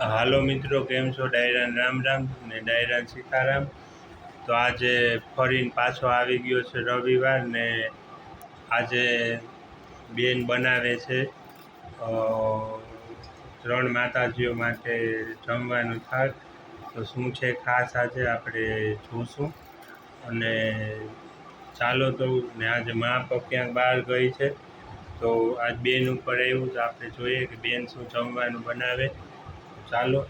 હાલો મિત્રો, કેમ છો? ડાયરાન રામ રામ ને ડાયરાન સીતારામ. તો આજે ફરીને પાછો આવી ગયો છે રવિવાર ને આજે બેન બનાવે છે ત્રણ માતાજીઓ માટે જમવાનું થાક. તો શું છે ખાસ આજે આપણે જોશું. અને ચાલો તો ને આજે મા પણ ક્યાંક બહાર ગઈ છે. તો આજ બેન ઉપર આવ્યું તો આપણે જોઈએ કે બેન શું જમવાનું બનાવે. ચાલો.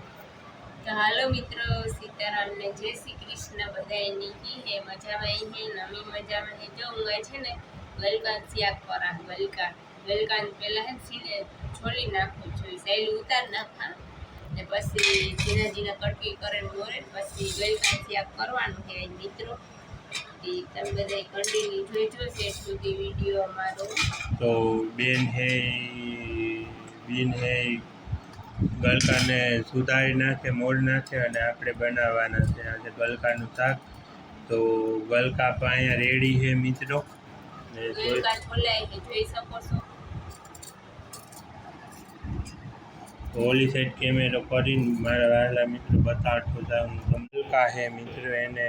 હાલો મિત્રો સીતારામ ને જય શ્રી કૃષ્ણ બધા નીકી હે મજામાં હે નમી મજામાં હે. જો હું છે ને વલકાન સિયા કરા વલકાન વલકાન પહેલાં હે સીને છોલી નાખવું જોઈએ સહેલું ઉતાર નાખવાનું ને પછી ઝીણા ઝીણા કટકી કરે મોરે પછી વલકાન સિયા કરવાનું છે મિત્રો. તમે બધા કન્ટિન્યુ જોઈજો સેટ સુધી વીડિયો અમારો. તો બેન હે બેન હે ગલકાને સુધારી નાખે મોડ નાખે અને આપણે બનાવવાના છે. આજે ગલકાનું શાક. તો ગલકા પણ અહીંયા રેડી છે મિત્રો. ઓલી સાઈડ કેમેરો કરીને મારા વહેલા મિત્રો બતાવતો જાઉં ગલકા છે મિત્રો એને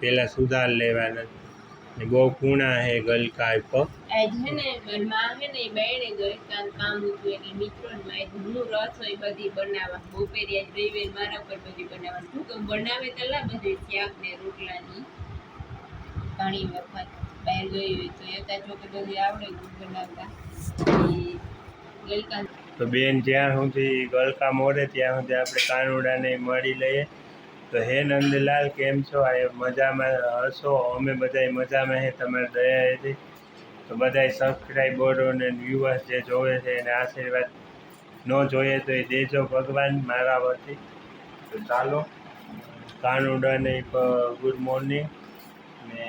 પહેલાં સુધાર લેવાના. ને બહુ કૂણા છે ગલકા પર આજ છે ને, ઘરમાં છે ને બેને ગઈ કામ કામ હતું એટલે મિત્રો ને ઘરનું રસ હોય બધી બનાવવા, બપોરે આજ રવિવાર મારા ઉપર બધી બનાવવા શું કહું, બનાવે તલા બધી શાક ને રોટલાની. ઘણી વખત બહાર ગઈ હોય તો એતા જો કે બધી આવડે બનાવતા. ઈ તો બેન, જ્યાં સુધી ગલકા મોડે, ત્યાં સુધી આપણે કાનુડાને મળી લઈએ. તો હે નંદલાલ, કેમ છો? આ મજામાં હશો? અમે બધા મજામાં હે, તમારે દયા હતી તો બધાય સબસ્ક્રાઈબરો અને વ્યુઅર્સ જે જોવે છે એને આશીર્વાદ ન જોઈએ તો એ દેજો ભગવાન મારા વતી. તો ચાલો કાનુડાને ગુડ મોર્નિંગ ને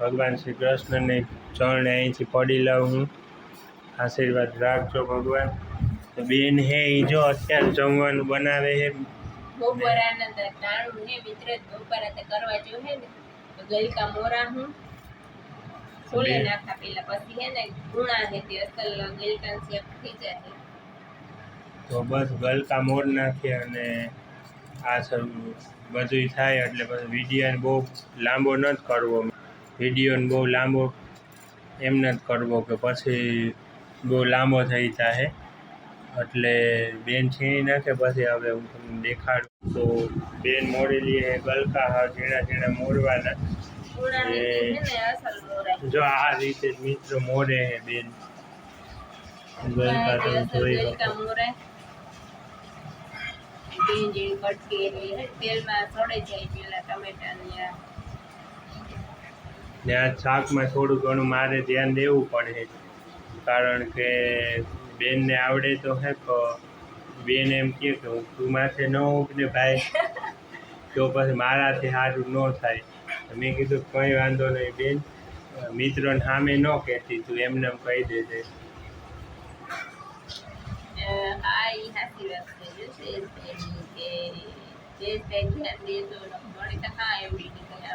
ભગવાન શ્રી કૃષ્ણને ચરણે અહીંથી પડી લઉં હું. આશીર્વાદ રાખજો ભગવાન. તો બેન હે એ જો અત્યારે જમવાનું બનાવે છે. કરવા જોઈએ ને. મોરા હું. છોલે બે- નાખા પેલા પછી હે ને ગુણા હે તે અસલ ગલકાં શાક થઈ જાય તો બસ ગલકા મોડ નાખીએ અને આ બધું થાય એટલે પછી વિડીયોને બહુ લાંબો ન જ કરવો. વિડીયોને બહુ લાંબો એમ ન જ કરવો કે પછી બહુ લાંબો થઈ જાય એટલે બેન છીણી નાખે પછી હવે હું તમને દેખાડું. તો બેન મોડેલી એ ગલકા હા ઝીણા ઝીણા મોરવાના. જો આ રીતે મિત્ર મોડે હે બેન. ગલકા તમે જોઈ શકો. તેલમાં સડે જાય પેલા ટમેટાની ને આ શાકમાં થોડું ઘણું મારે ધ્યાન દેવું પડે. કારણ કે બેનને આવડે તો હે તો બેન એમ કહે કે હું તું માથે ન ઉગને ભાઈ. તો પછી મારાથી સારું ન થાય. મેં કીધું કંઈ વાંધો નહીં બેન. મિત્રોને સામે ન કહેતી તું એમને કહી દેજે. આ વાત છે કે જે ધ્યાન એવડી નીકળે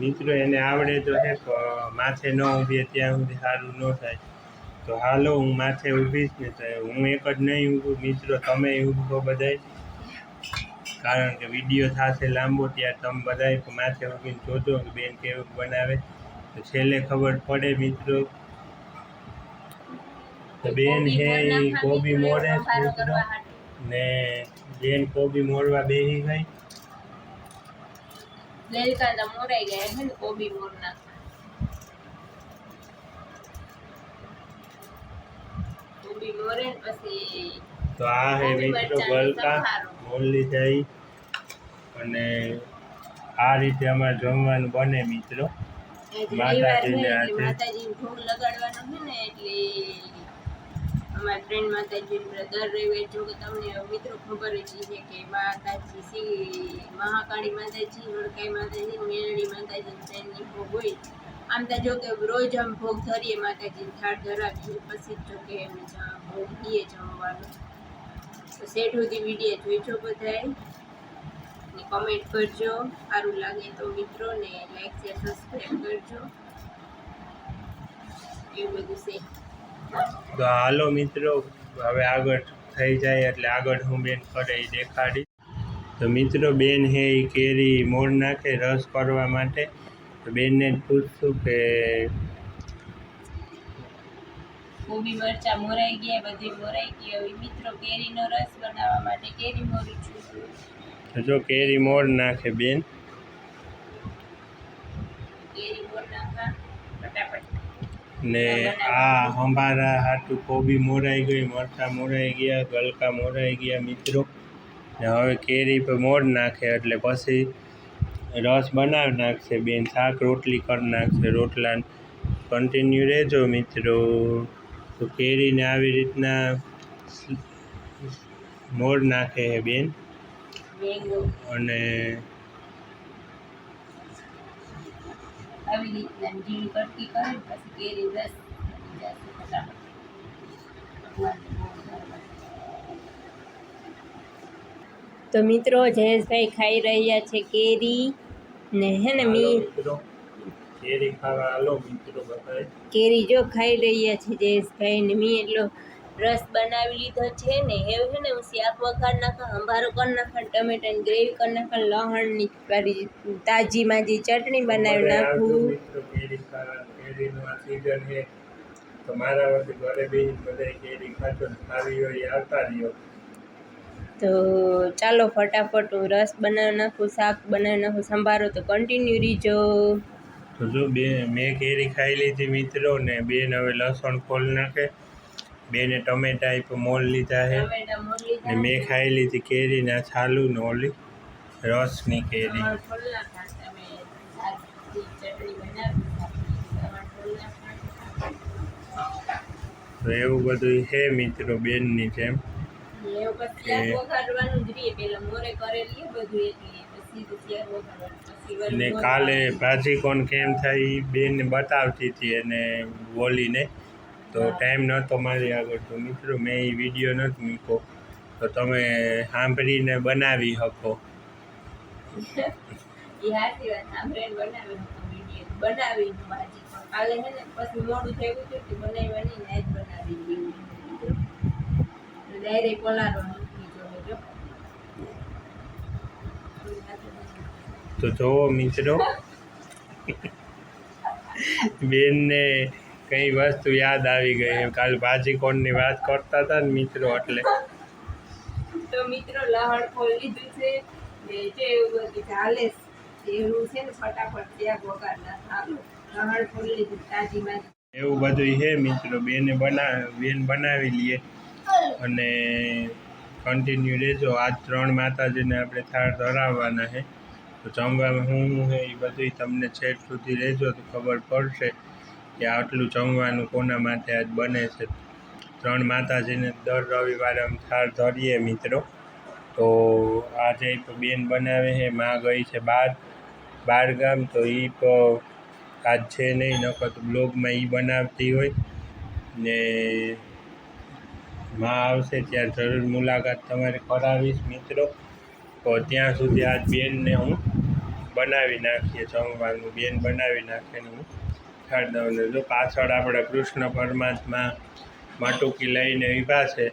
મિત્રો એને આવડે તો હે માથે ન ઊભીએ ત્યાં સુધી સારું ન થાય. તો હાલો હું માથે ઊભીશ ને તો હું એક જ નહીં ઊભું મિત્રો તમે ઊભો બધાય. કારણ કે વીડિયો થશે લાંબો ત્યારે તમે બધાય માથે ઊભીને જોજો કે બેન કેવું બનાવે. તો છેલ્લે ખબર પડે મિત્રો તો બેન હે એ કોબી મોરે મિત્રો ને બેન કોબી મોરવા બેહી ગઈ. તો મોરાઈ ગયા છે ને કોબી મોરના. કોબી મોરે પછી તો આ હે મિત્રો ગલકા. મોરલી અને આ રીતે અમારે જમવાનું બને મિત્રો. માતાજીને માતાજીને ભોગ લગાડવાનો છે ને એટલે અમારા ફ્રેન્ડ માતાજી દર રવિવાર જો કે તમને મિત્રો ખબર જ છે કે માતાજી શ્રી મહાકાળી માતાજી વડકાઈ માતાજી મેળડી માતાજી ફ્રેન્ડની ભોગ હોય. આમ તો જો કે રોજ આમ ભોગ ધરીએ માતાજીને થાળ ધરાવીએ પછી જો કે એમ ભોગ દઈએ જમવાનું. તો સેટ વીડિયો જોઈજો બધાય. ને કોમેન્ટ કરજો. સારું લાગે તો મિત્રો ને લાઈક શેર સબસ્ક્રાઈબ કરજો. એવું બધું છે. તો હાલો મિત્રો, હવે આગળ થઈ જાય એટલે આગળ હું બેન કરે એ દેખાડી. તો મિત્રો બેન હે એ કેરી મોડ નાખે રસ કરવા માટે. તો બેનને પૂછશું કે કોબી મરચા મોરાઈ ગયા બધી મોરાઈ ગયા. હવે મિત્રો કેરીનો રસ બનાવવા માટે કેરી મોરી છું. જો કેરી મોડ નાખે બેન. કેરી મોર નાખા ફટાફટ. ને આ હંભારા હાટું કોબી મોરાઈ ગઈ મરચાં મોરાઈ ગયા ગલકા મોરાઈ ગયા મિત્રો. ને હવે કેરી પર મોડ નાખે એટલે પછી રસ બનાવી નાખશે બેન શાક રોટલી કરી નાખશે રોટલા કન્ટિન્યુ રહેજો મિત્રો. તો કેરીને આવી રીતના મોડ નાખે છે બેન. અને આવી રીતના ઝીણી કરે પછી કેરી રસ. તો મિત્રો જયેશભાઈ ખાઈ રહ્યા છે કેરી ને હે ને મી મિત્રો. કેરી ખાવા આલો મિત્રો બધાય. કેરી જો ખાઈ રહ્યા છે જયેશભાઈ ને મેં એટલો રસ બનાવી લીધો છે ને એવું છે ને હું શાક વઘાર નાખા સંભારો કરી નાખા ટમેટાની ગ્રેવી કરી નાખા લહણની વાળી તાજીમાં જે ચટણી બનાવી નાખું. કેરી ખાવા. કેરીનો આ છે. તો મારા ઘરે બેસીને બધાય કેરી ખાતો ખાવી હોય આવતા રહ્યો. તો ચાલો ફટાફટ હું રસ બનાવી નાખું શાક બનાવી નાખું સંભારો તો કન્ટિન્યુ રીજો. તો જો બે મેં કેરી ખાઈ લીધી મિત્રો ને બેન હવે લસણ ખોલ નાખે. બેને ટમેટા એ મોલ લીધા છે ને મેં ખાઈ લીધી કેરી ને આ છાલું ને ઓલી રસની કેરી. તો એવું બધું છે મિત્રો બેનની જેમ. એવું પછી શાક જ રહીએ પેલા મોરે કરેલી બધું એટલે. ને કાલે ભાજી કોણ કેમ થાય એ બેન બતાવતી હતી અને બોલીને. તો ટાઈમ નહોતો મારી આગળ તો મિત્રો મેં એ વીડિયો નથી મૂક્યો. તો તમે સાંભળીને બનાવી શકો. બનાવી બનાવી મૂકી જો જો તો જોવો મિત્રો બેનને કઈ વસ્તુ યાદ આવી ગઈ? એમ કાલ ભાજી કોણની વાત કરતા હતા ને મિત્રો એટલે. તો મિત્રો લહણ ખોલી લીધું છે. ને જે એવું બધું ચાલે એવું છે ને ફટાફટ ત્યાં વઘાર ના ચાલો. લહણ ખોલી લીધું તાજીમાં એવું બધું છે મિત્રો બેને બના બેન બનાવી લઈએ અને કન્ટિન્યુ રહેજો. આજ ત્રણ માતાજીને આપણે થાળ ધરાવવાના છે. તો જમવામાં શું છે એ બધું તમને છેક સુધી રહેજો તો ખબર પડશે કે આટલું જમવાનું કોના માટે આજ બને છે. ત્રણ માતાજીને દર રવિવારે અમે થાળ ધરીએ મિત્રો. તો આજે તો બેન બનાવે છે, માં ગઈ છે બાર બાર ગામ, તો એ તો આજ છે નહીં, નકર તો બ્લોગમાં એ બનાવતી હોય. ને માં આવશે, ત્યારે જરૂર મુલાકાત તમારે કરાવીશ મિત્રો. તો ત્યાં સુધી આજ બેનને હું બનાવી નાખીએ સોમવારનું બેન બનાવી નાખીને હું ખાઈ દઉં ને જો પાછળ આપણે કૃષ્ણ પરમાત્મા માટુકી લઈને ઊભા છે,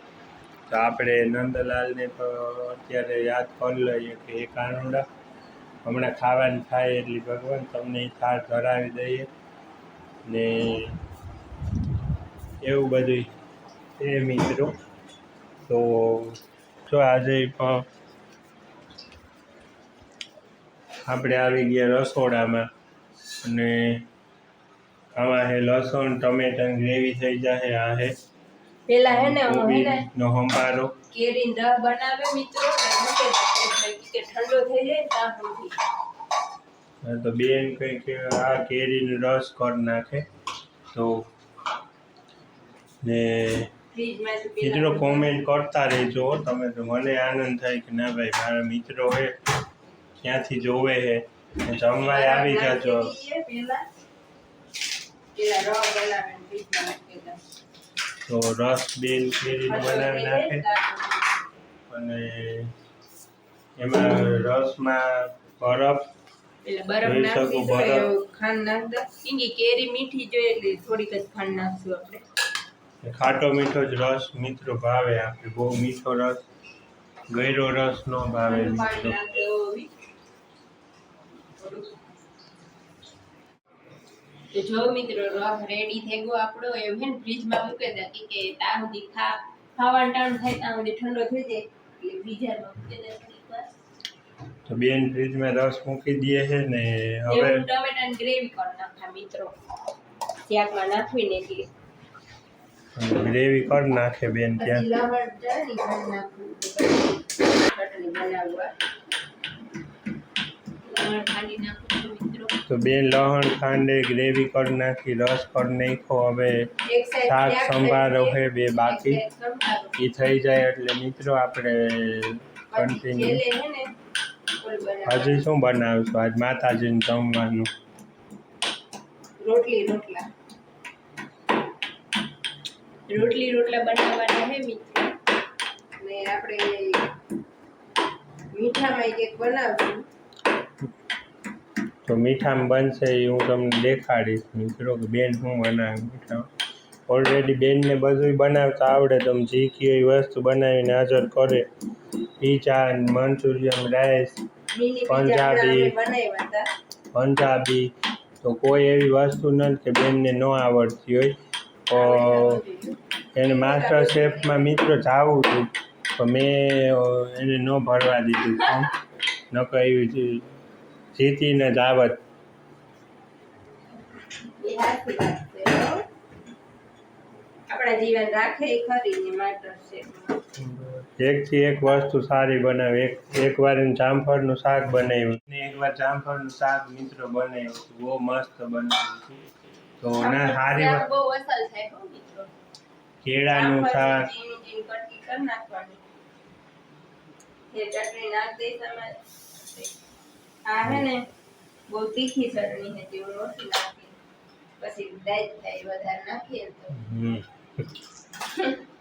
તો આપણે નંદલાલને તો અત્યારે યાદ કરી લઈએ કે એ કાનુડા હમણાં ખાવાનું થાય એટલી ભગવાન તમને એ થાળ ધરાવી દઈએ ને એવું બધું એ મિત્રો, તો જો આજે પણ આપણે આવી ગયા રસોડામાં. અને આમાં હે લસણ ટમેટા ગ્રેવી થઈ જાહે. આ હે પેલા હે ને ને કોબીનો સંભારો કેરી રસ બનાવે મિત્રો કે ઠંડો થઈ જાય સુધી હા, તો બેન કંઈક આ કેરીનો રસ કરી નાખે. તો ને મિત્રો કોમેન્ટ કરતા રહેજો તમે તો મને આનંદ થાય કે ના ભાઈ મારા મિત્રો હે. ક્યાંથી જોવે હે? જમવા જમવાય આવી જાજો. તો રસ બેન કેરીનો બનાવી નાખે. અને એમાં રસમાં બરફ બરફ નાખી. ખાંડ કેરી મીઠી જોઈએ એટલે થોડીક જ ખાંડ નાખશું આપણે. ખાટો મીઠો જ રસ મિત્રો ભાવે આપણે બહુ મીઠો રસ ગયરો રસ નો ભાવે મિત્રો નાખે એવો બી. તો જો મિત્રો રસ રેડી થઈ ગયો આપણો એમ હે ને ફ્રીજમાં મૂકી દે કે કે ત્યાં સુધી ખા ખાવાનું ટાણ થાય ત્યાં સુધી ઠંડો થઈ જાય એટલે ફ્રીઝરમાં મૂકી દે તો બેન ફ્રીજમાં રસ મૂકી દઈએ છે ને હવે ટમેટાની ગ્રેવી કરી નાખા મિત્રો. શાકમાં નાખીને એટલે. ગ્રેવી કરી નાખે બેન ત્યાં. ચટણી બનાવવા. લવણ નાખું તો બેન લહણ ખાંડે ગ્રેવી કરી નાખી રસ કરી નાખો હવે શાક સંભારો છે બે બાકી. એ થઈ જાય એટલે મિત્રો આપણે કન્ટિન્યુ હજી શું બનાવશું? આજ માતાજીને જમવાનું. રોટલી રોટલા. રોટલી રોટલા બનાવવાના હે મિત્રો. ને આપણે મીઠામાં એક બનાવશું. તો મીઠામાં બનશે એ હું તમને દેખાડીશ. મિત્રો કે બેન શું બનાવે મીઠામાં? ઓલરેડી બેનને બધું બનાવતા આવડે તમે જે કયો એ વસ્તુ બનાવીને હાજર કરે. Pizza Manchurian rice Punjabi. Punjabi. તો કોઈ એવી વસ્તુ નથી કે બેનને ન આવડતી હોય. તો એને માસ્ટર શેફમાં મિત્રો જાવું હતું તો મેં એને ન ભરવા દીધું. નકર એવી જી- જીતીને જ આવત એ હાચી વાત છે હો. આપણા જીવન રાખે ખરી ને એકથી એક વસ્તુ સારી બનાવે. એક એકવાર જામફળનું શાક બનાવ્યું. ને એકવાર જામફળનું શાક મિત્રો બનાવ્યું બહુ મસ્ત બનાવ્યું તો ના સારી બહુ અસર થાય મિત્રો. કેળાનું શાક. ચટણી નાખ દઈ તમે આ હે ને બહુ તીખી ચટણી છે નાખી પછી દાઈ થાય વધારે નાખીએ ને તો. હમ.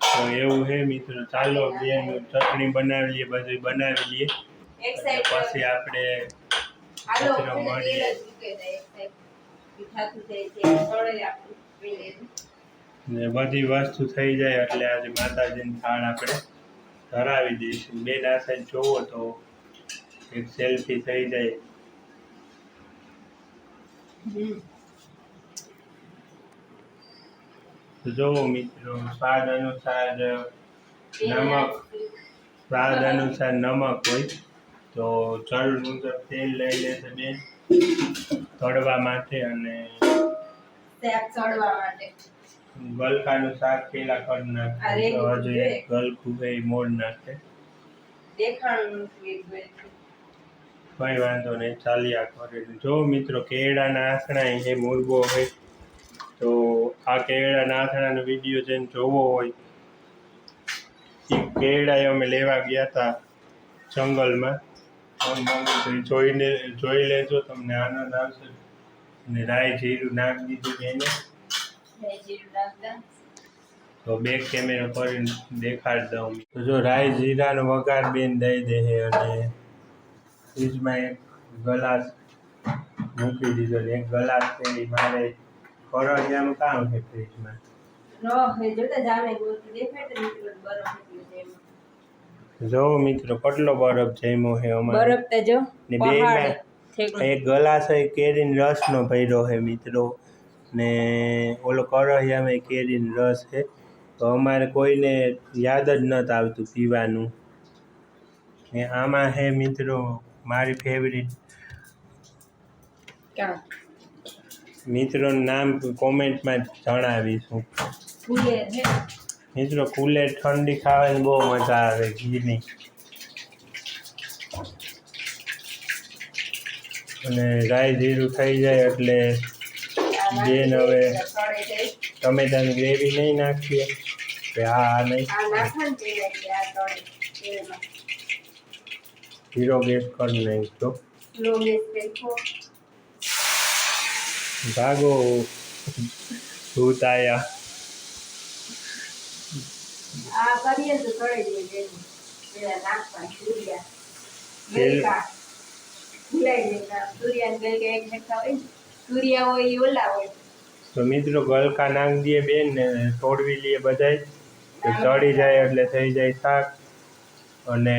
તો એવું હે મિત્રો ચાલો બેન ચટણી બનાવી લઈએ બધું બનાવી લઈએ એક સાઈડ પછી આપણે આલો મળીએ. ને બધી વસ્તુ થઈ જાય એટલે આજે માતાજીની થાળ આપણે ધરાવી દઈશું. બેન આ સાઈડ જોવો તો એક સેલ્ફી થઈ જાય. જોવો મિત્રો સ્વાદ અનુસાર નમક. સ્વાદ અનુસાર નમક હોય. તો જળ મુજબ તેલ લઈ લેશે બેન. તળવા માટે અને ગલકાનું શાક પેલા કરી નાખે. હજુ એક ગલકું છે મોડ નાખે. દેખાણું. કઈ વાંધો નહીં ચાલ્યા કરે જો મિત્રો કેળાના આસણા એ મુરબો હોય તો આ કેળાના આસણાનો વીડિયો જેને જોવો હોય. એ કેળા અમે લેવા ગયા હતા જંગલમાં. જોઈને જોઈ લેજો તમને આનંદ આવશે. અને રાય જીરું નાખ દીધું એને. તો બેક કેમેરા કરીને દેખાડી દઉં. તો જો રાય જીરાનો વઘાર બેન દઈ દે છે અને ફ્રીજમાં એક ગ્લાસ મૂકી દીધો ને એક ગ્લાસ છે એ મારે ફરજિયાનું કામ છે ફ્રીજમાં. જો મિત્રો કેટલો બરફ જમ્યો છે અમારે. બરફ તો જો ને બે એક ગ્લાસ એ કેરીનો રસનો ભર્યો છે મિત્રો. ને ઓલો કરહિયામાં કેરીનો રસ છે. તો અમારે કોઈને યાદ જ નહોતું આવતું પીવાનું. ને આમાં છે મિત્રો મારી ફેવરિટ? મિત્રોનું નામ કોમેન્ટમાં જણાવીશું. મિત્રો કુલે ઠંડી ખાવાની બહુ મજા આવે ઘીની. અને રાઈ જીરું થઈ જાય એટલે બેન હવે- ટમેટાની ગ્રેવી નહીં નાખીએ. કે હા નહીં. જીરો ગેસ કરી નાખજો ભાગો ભૂત આયા. તો મિત્રો ગલકા નાખી દે બેન ને તોડવી લઈએ બધાય. ચડી જાય એટલે થઈ જાય શાક. અને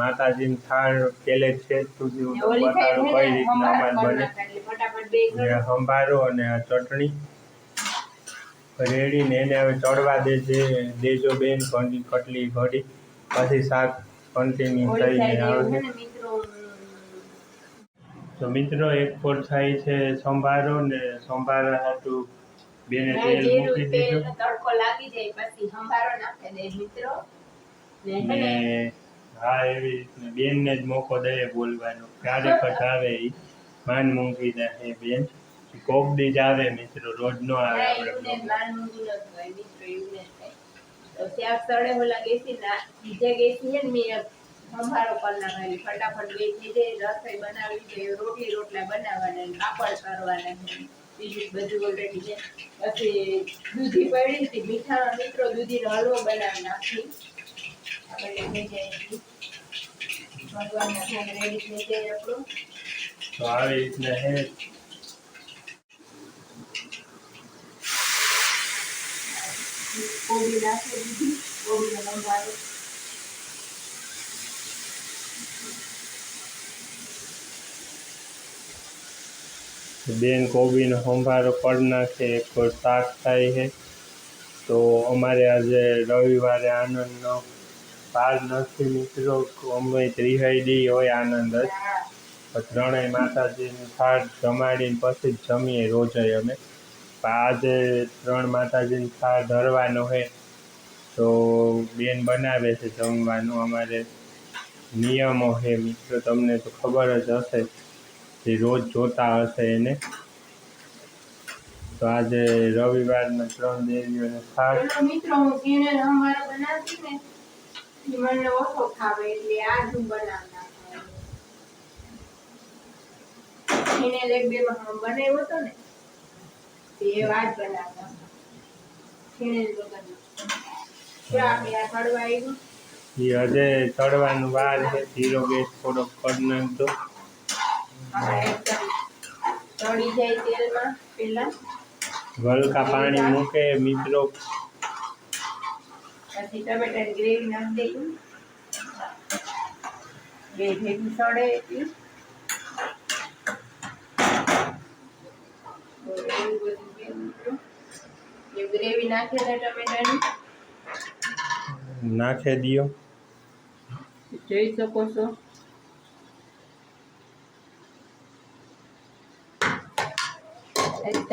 માતાજીની થાળ પેલે છે સુધી બતાડું કઈ રીતના અમારે બને. સંભારો અને આ ચટણી. રેડીને એને હવે ચડવા દેજે દેજો બેન ઘણી કટલી ઘડી પછી શાક કન્ટિન્યુ થઈને આવે તો મિત્રો એક પોર થાય છે સંભારો ને સંભારા હતું બેને તેલ મૂકી દીધું. તડકો લાગી જાય પછી સંભારો નાખે દે મિત્રો. ને હે એવી રીતના બેનને જ મોકો દે બોલવાનો ક્યારેક જ આવે એ માન મૂકી દે એ બેન કોક દી જ આવે મિત્રો રોજ નો આવે આપણે. માન મૂકી ન મિત્રો, એવું ન થાય. તો ત્યાં સળે ઓલા ગેસી ના- બીજે ગેસી ને મેં સંભારો કરી નાખેલી. ફટાફટ બે થઈ રસોઈ બનાવી છે, રોટલી રોટલા બનાવવાના ને પાપડ કરવાના. બીજું બધું ઓલરેડી છે. પછી દૂધી પડી હતી, મીઠાના મિત્રો દૂધીનો હલવો બનાવી નાખી. તો આવી રીતના હે કોબી નાખી દીધી, કોબીનો સંભારો. બેન કોબીનો સંભારો કરી નાખે એક વાર શાક થાય છે તો અમારે આજે રવિવારે આનંદનો પાર નથી મિત્રો અમે ત્રિહાઈ દી હોય આનંદ જ. ત્રણેય માતાજીની થાળ જમાડીને પછી જ જમીએ રોજે અમે. આજે ત્રણ માતાજીની થાળ ધરવાનો છે. તો બેન બનાવે છે જમવાનું અમારે નિયમો છે મિત્રો તમને તો ખબર જ હશે જે રોજ જોતા હશે એને. તો આજે રવિવારના ત્રણ દેવીઓને થાળ મિત્રો હું મને ઓછો ખાવે એટલે આ હું બનાવી નાખું. લેગ બે માં બનાવ્યો હતો ને તે એ બનાવતા ઝીણે જ વગરનો. જો આપણે આ કડવા આવ્યું એ હજે ચડવાનું વાર છે ધીરો ગેસ થોડોક કરી નાખજો તળી જાય તેલમાં પેલા વલકા પાણી મૂકે મિત્રો પછી ટમેટાની ગ્રેવી નાખી દઈશું બે ભેગી સડે એટલી ગ્રેવી નાખે ને ટમેટાની નાખે દિયો. જોઈ શકો છો.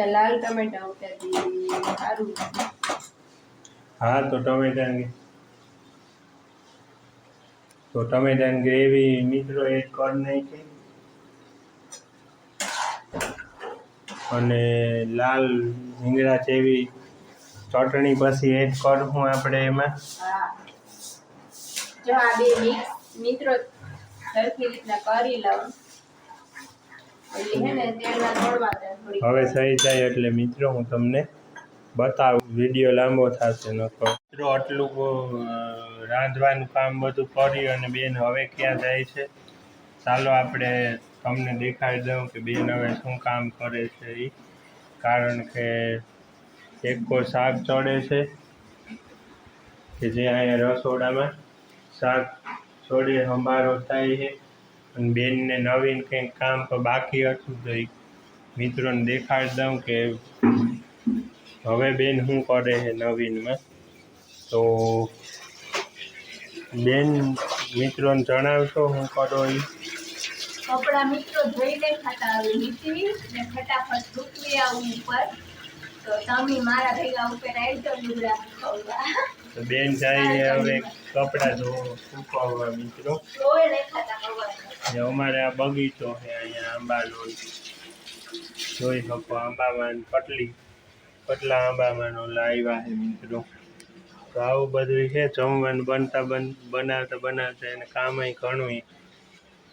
લાલ ટમેટા ઉતારી સારું. હા તો ટમેટાની તો ટમેટાની ગ્રેવી મિત્રો એડ કરી નાખી. અને લાલ રીંગણા જેવી ચટણી પછી એડ કરશું આપણે એમાં. જો આ બે મિક્સ મિત્રો સરખી રીતના કરી લઉં. હવે થઈ જાય એટલે મિત્રો હું તમને બતાવું, વીડિયો લાંબો થશે નકો મિત્રો, આટલું રાંધવાનું કામ બધું કરી અને બેન હવે ક્યાં જાય છે? ચાલો આપણે તમને દેખાડી દઉં કે બેન હવે શું કામ કરે છે એ કારણ કે એક શાક ચડે છે કે જે અહીંયા રસોડામાં શાક ચોડી સંભારો થાય છે. અને બેનને નવીન કંઈક કામ બાકી હતું તો મિત્રોને દેખાડી દઉં કે હવે બેન શું કરે છે નવીનમાં? તો બેન મિત્રોને જણાવશો હું કરો એ કપડા મિત્રો ધોઈને ખાતા આવી નીચી ને ફટાફટ સૂકવી આવું ઉપર. તો તમે મારા ભેગા ઉપર આવી લુગડા સુકવવા તો બેન જઈને હવે કપડાં ધો સુકવવા મિત્રો. અમારે આ બગીચો છે અહીંયા આંબાનો જોઈ શકો આંબામાં પટલી. પટલા આંબામાંનો લાવ્યા છે મિત્રો. તો આવું બધું છે, જમવાનું બનતા બન, બનાવતા બનાવતા એને કામય ઘણું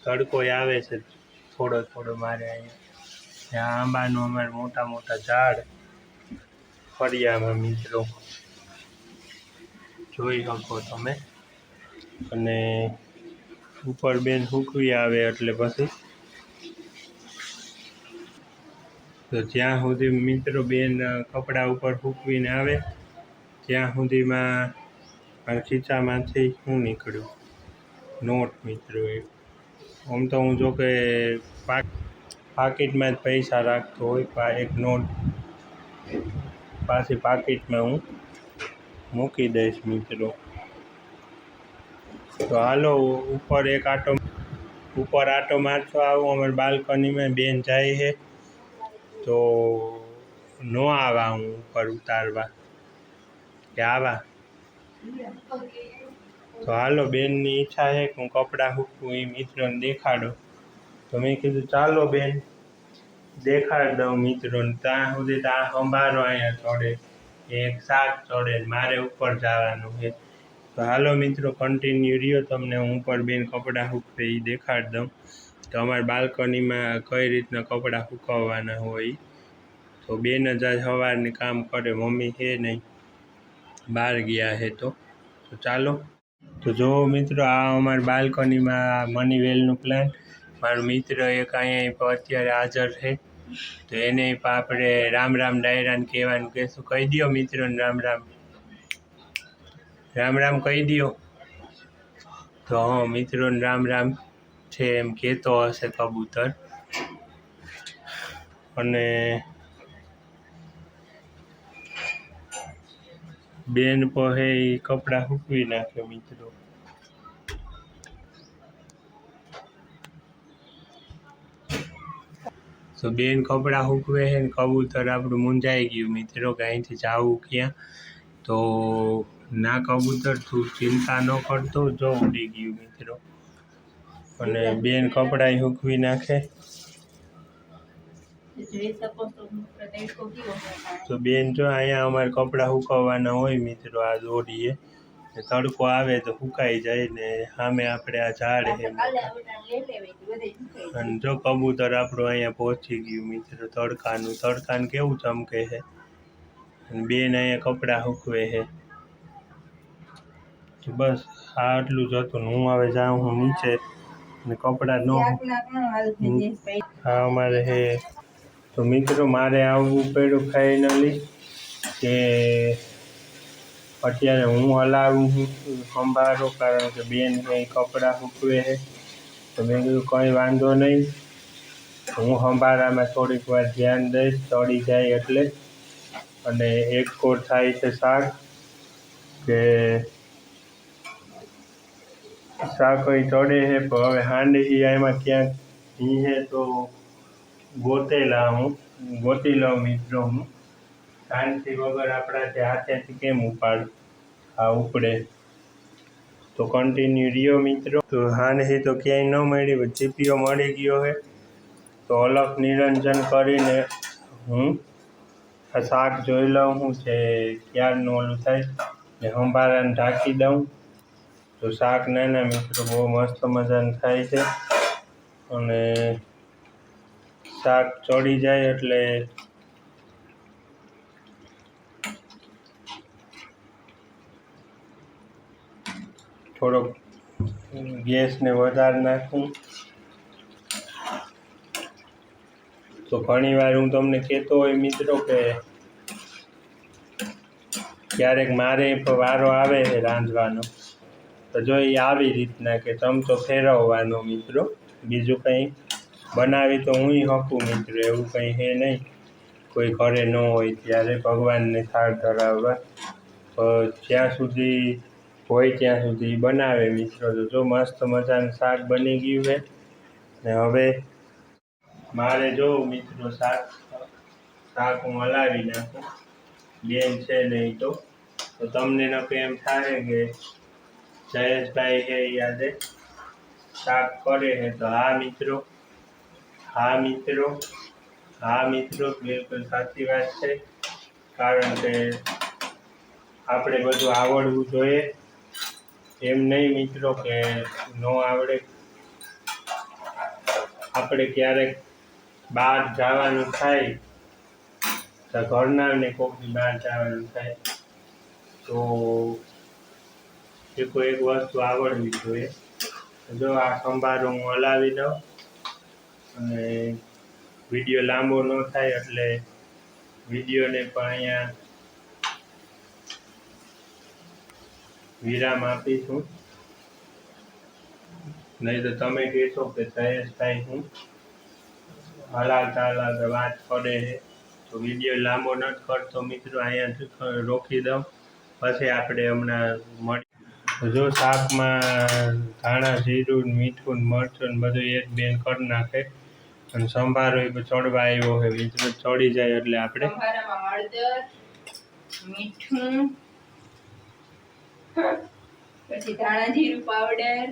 તડકો આવે છે થોડો થોડો મારે અહીંયા. આંબાનું અમારે મોટા મોટા ઝાડ ફળિયામાં મિત્રો. જોઈ શકો તમે. અને ઉપર બેન સૂકવી આવે એટલે પછી તો જ્યાં સુધી મિત્રો બેન કપડા ઉપર સૂકવીને આવે, ત્યાં સુધીમાં મારા ખીચામાંથી શું નીકળ્યું. નોટ મિત્રો એ. આમ તો હું જો કે પાક પાકીટમાં જ પૈસા રાખતો હોય, પા, એક નોટ પાછી પાકીટમાં હું મૂકી દઈશ મિત્રો. તો હાલો, ઉપર એક આટો, ઉપર આટો મારતો આવું, અમારી બાલ્કનીમાં બેન જાય છે. તો ન આવા હું ઉપર ઉતારવા. કે આવા? તો હાલો, બેનની ઈચ્છા છે કે હું કપડાં હૂકું એ મિત્રોને દેખાડો. તો મેં કીધું, ચાલો બેન, દેખાડ દઉં મિત્રોને. ત્યાં સુધી તો આ સંભારો અહીંયા ચડે. એક શાક ચડે મારે ઉપર જવાનું છે. તો હાલો મિત્રો કન્ટિન્યુ રહ્યો. તમને હું ઉપર બેન કપડાં સૂકવે એ દેખાડ દઉં. તો અમારે બાલ્કનીમાં કઈ રીતના કપડાં સુકવવાના હોય? તો બેન જ આજ સવારની કામ કરે, મમ્મી છે નહીં, બહાર ગયા છે તો. તો ચાલો. તો જો મિત્રો, આ અમારી બાલ્કનીમાં મની વેલનું પ્લાન્ટ મારો મિત્ર એક અહીંયા અત્યારે હાજર છે. તો એને પણ આપણે રામ રામ ડાયરાને કહેવાનું કહેશું કહી દો મિત્રોને રામ રામ? રામ રામ કહી દો તો હા, મિત્રોને રામ રામ. છે એમ કહેતો હશે કબૂતર. અને બેન પહે કપડાં સૂકવી નાખે મિત્રો. તો બેન કપડાં સૂકવે છે ને કબૂતર આપણું મૂંઝાઈ ગયું મિત્રો કે અહીંથી જાવું ક્યાં? તો ના કબૂતર તું ચિંતા ન કરતો જો ઉડી ગયું મિત્રો. અને બેન કપડાં સૂકવી નાખે. તો બેન જો અહીંયા અમારે કપડાં સુકવવાના હોય મિત્રો, આ દોડીએ. તડકો આવે તો સુકાઈ જાય ને સામે આપણે આ ઝાડ અને જો કબૂતર આપણું અહીંયા પહોંચી ગયું મિત્રો, તડકાનું. તડકાનું કેવું ચમકે છે? અને બેન અહીંયા કપડાં સૂકવે છે. તો બસ આટલું જ હતું. હું હવે જાઉં, હું નીચે ને કપડાં ન હા અમારે હે. તો મિત્રો મારે આવવું પડ્યું ફાઇનલી કે અત્યારે હું હલાવું છું સંભાળો કારણ કે બેન કંઈ કપડાં સૂકવે છે. તો મેં કીધું કંઈ વાંધો નહીં. હું સંભાળામાં થોડીક વાર ધ્યાન દઈશ ચડી જાય એટલે. અને એક કોર થાય છે શાક કે અહીં ચડે છે પણ હવે હાંડી એમાં ક્યાંક હે તો ગોતેલા હું ગોતી લઉં મિત્રો હું. શાંતિ વગર આપણાથી હાથેથી કેમ ઉપાડ, આ ઉપડે. તો કન્ટિન્યુ રહ્યો મિત્રો. તો હાંડહી તો ક્યાંય ન મળી ચીપીઓ મળી ગયો છે તો અલગ નિરંજન કરીને હું આ શાક જોઈ લઉં, હું છે, ક્યારનું ઓલું થાય, ને સંભારાને ઢાંકી દઉં. તો શાક નાના મિત્રો, બહુ મસ્ત મજાનું થાય છે. અને શાક ચડી જાય એટલે થોડોક ગેસને વધારે નાખું. તો ઘણીવાર હું તમને કહેતો હોય મિત્રો કે ક્યારેક મારે વારો આવે રાંધવાનો. તો જો એ આવી રીતના કે ચમચો ફેરવવાનો મિત્રો, બીજું કંઈ બનાવી તો હું હકું મિત્રો, એવું કંઈ છે નહીં. કોઈ ઘરે ન હોય ત્યારે ભગવાનને થાળ ધરાવવા. તો જ્યાં સુધી હોય ત્યાં સુધી બનાવે મિત્રો. તો જો મસ્ત મજાનું શાક બની ગયું છે. ને હવે મારે જો મિત્રો શાક શાક હું હલાવી નાખું. બેન છે નહીં તો. તો તમને નકે એમ થાય કે જયેશભાઈ છે એ આજે શાક કરે છે તો હા મિત્રો. હા મિત્રો. હા મિત્રો, બિલકુલ સાચી વાત છે. કારણ કે આપણે બધું આવડવું જોઈએ. એમ નહીં મિત્રો કે ન આવડે. આપણે ક્યારેક બહાર જવાનું થાય, તો ઘરના ને કોકની બહાર જવાનું થાય, તો એ કોઈ એક વસ્તુ આવડવી જોઈએ. જો આ સંભારો હું હલાવી દઉં અને વીડિયો લાંબો ન થાય એટલે વિડીયોને પણ અહીંયા વિરામ આપીશું. નહીં તો તમે કહેશો કે જયેશભાઈ હું. હલાવતા હલાવતા વાત કરે છે. તો વીડિયો લાંબો ન કરતો મિત્રો, અહીંયા રોકી દઉં. પછી આપણે હમણાં મળી જો શાકમાં ધાણા જીરું મીઠું મરચું ને બધું એક બેન કરી નાખે. અને સંભારો એ ચડવા આવ્યો હોય મિત્રો ચડી જાય એટલે આપણે. મીઠું પછી ધાણા જીરું પાવડર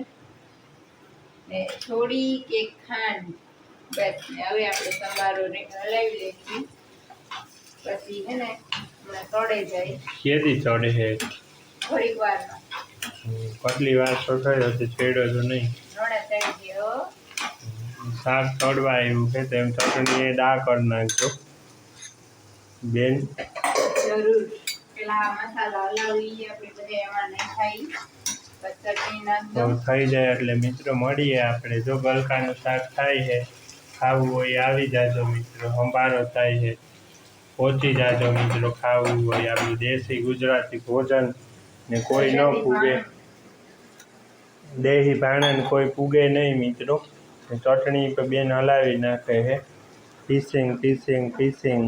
ને થોડી કે ખાંડ. બસ ને હવે આપણે સંભારો ને હલાવી લઈશું. પછી હે ને હમણાં તળે જાય. કેદી ચડે છે. થોડીક વારમાં. કેટલી વાર તો થયો તો છેડો તો નહીં. શાક ચડવા આવ્યું કે તેમ ચટણી એ દા કરી નાખજો. બેન? જરૂર. પેલા મસાલા હલાવી આપણે બધા એમાં નહીં ખાઈ પછી ચટણી નાખ તો થઈ જાય એટલે મિત્રો મળીએ આપણે. જો ગલકાનું શાક થાય છે ખાવું હોય આવી જાજો મિત્રો. સંભારો થાય છે. પહોંચી જાજો મિત્રો ખાવું હોય. આપણું દેશી ગુજરાતી ભોજન ને કોઈ ન પૂગે દેહી ભાણાને કોઈ પૂગે નહીં મિત્રો. ચટણી પર બેન હલાવી નાખે છે પીસિંગ પીસિંગ પીસિંગ.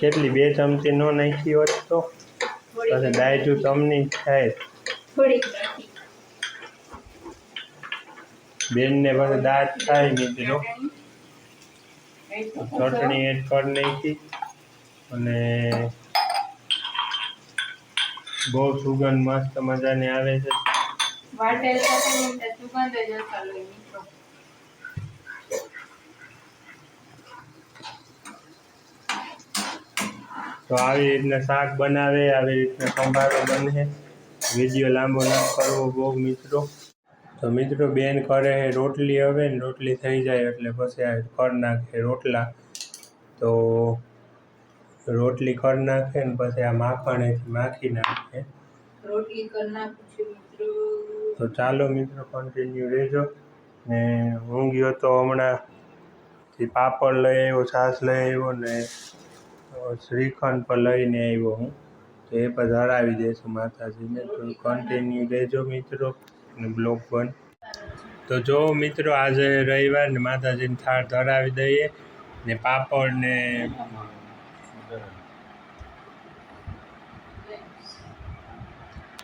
કેટલી બે ચમચી ન નાખી હોત તો? પછી થોડીક તમની થાય. બેન ને બેનને પછી દાંત થાય મિત્રો. ચટણી એડ કરી નાખી અને બહુ સુગંધ મસ્ત મજાની આવે છે. તો આવી રીતના શાક બનાવે આવી રીતના સંભારો બને. વીડિયો લાંબો ના કરવો બહુ મિત્રો. તો મિત્રો બેન કરે છે રોટલી હવે ને રોટલી થઈ જાય એટલે પછી આ કરી નાખે રોટલા. તો રોટલી કરી નાખે ને પછી આ માખણેથી માખી નાખે. રોટલી કરી નાખું છું મિત્રો. તો ચાલો મિત્રો કન્ટિન્યુ રહેજો ને હું ગયો તો હમણાં પાપડ લઈ આવ્યો છાશ લઈ આવ્યો ને શ્રીખંડ પર લઈને આવ્યો હું. તો એ પણ ધરાવી દઈશું માતાજીને. તો કન્ટિન્યુ રહેજો મિત્રો. બ્લોગ પણ. તો જો મિત્રો આજે રવિવાર ને માતાજીને થાળ ધરાવી દઈએ ને પાપડ ને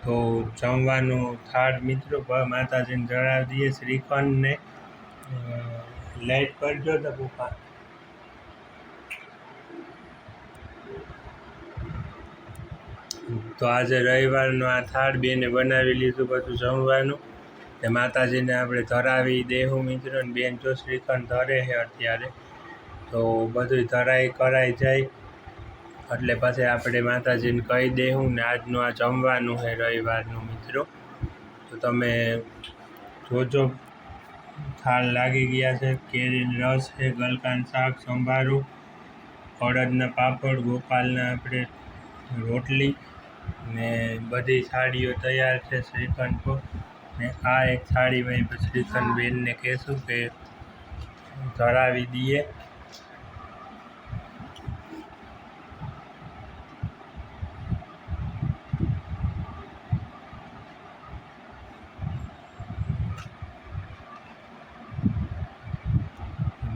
તો જમવાનું થાળ મિત્રો માતાજીને ધરાવી દઈએ. શ્રીખંડને લાઈટ કરજો તો પપ્પા તો આજે રવિવારનો આ થાળ બેને બનાવી લીધું બધું જમવાનું. ને માતાજીને આપણે ધરાવી દેહું મિત્રો ને બેન જો શ્રીખંડ ધરે છે અત્યારે. તો બધું ધરાઈ કરાઈ જાય. એટલે પછી આપણે માતાજીને કહી દેહું ને આજનું આ જમવાનું છે રવિવારનું મિત્રો. તો તમે જોજો, થાળ લાગી ગયા છે કેરી રસ છે, ગલકાન શાક, સંભારું, અડદના પાપડ, ગોપાલના આપણે રોટલી ને બધી સાડીઓ તૈયાર છે શ્રીખંડ પર ને આ એક સાડી મેં શ્રીખંડ બેનને કહેશું કે ધરાવી દઈએ.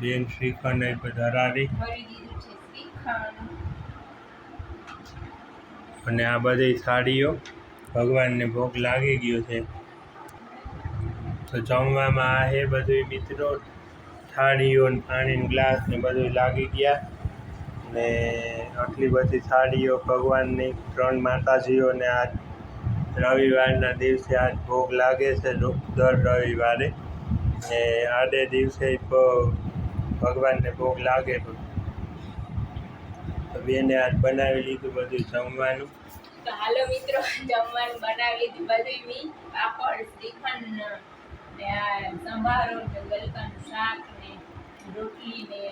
બેન શ્રીખંડ એ ધરાવી ભરી દીધું છે શ્રીખંડ અને આ બધી થાળીઓ ભગવાનને ભોગ લાગી ગયો છે. તો જમવામાં આ હે બધું મિત્રો થાળીઓ પાણીનો ગ્લાસ ને બધું લાગી ગયા. ને આટલી બધી થાળીઓ ભગવાનની ત્રણ માતાજીઓને આજ રવિવારના દિવસે આજ ભોગ લાગે છે દર રવિવારે. ને આડે દિવસે ભગવાનને ભોગ લાગે બેને આજ બનાવી લીધું બધું જમવાનું. તો હાલો મિત્રો જમવાનું બનાવી લીધું બધું મી. પાપડ શ્રીખંડ ને સંભારો ને ગલકાનું શાક ને રોટલી ને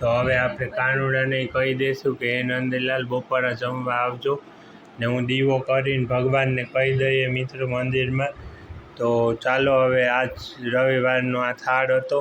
તો હવે આપણે કાનુડાને કહી દઈશું કે એ નંદલાલ બપોરે જમવા આવજો ને હું દીવો કરીને ભગવાનને કહી દઈએ મિત્ર મંદિરમાં. તો ચાલો હવે આજ રવિવારનો આ થાળ હતો.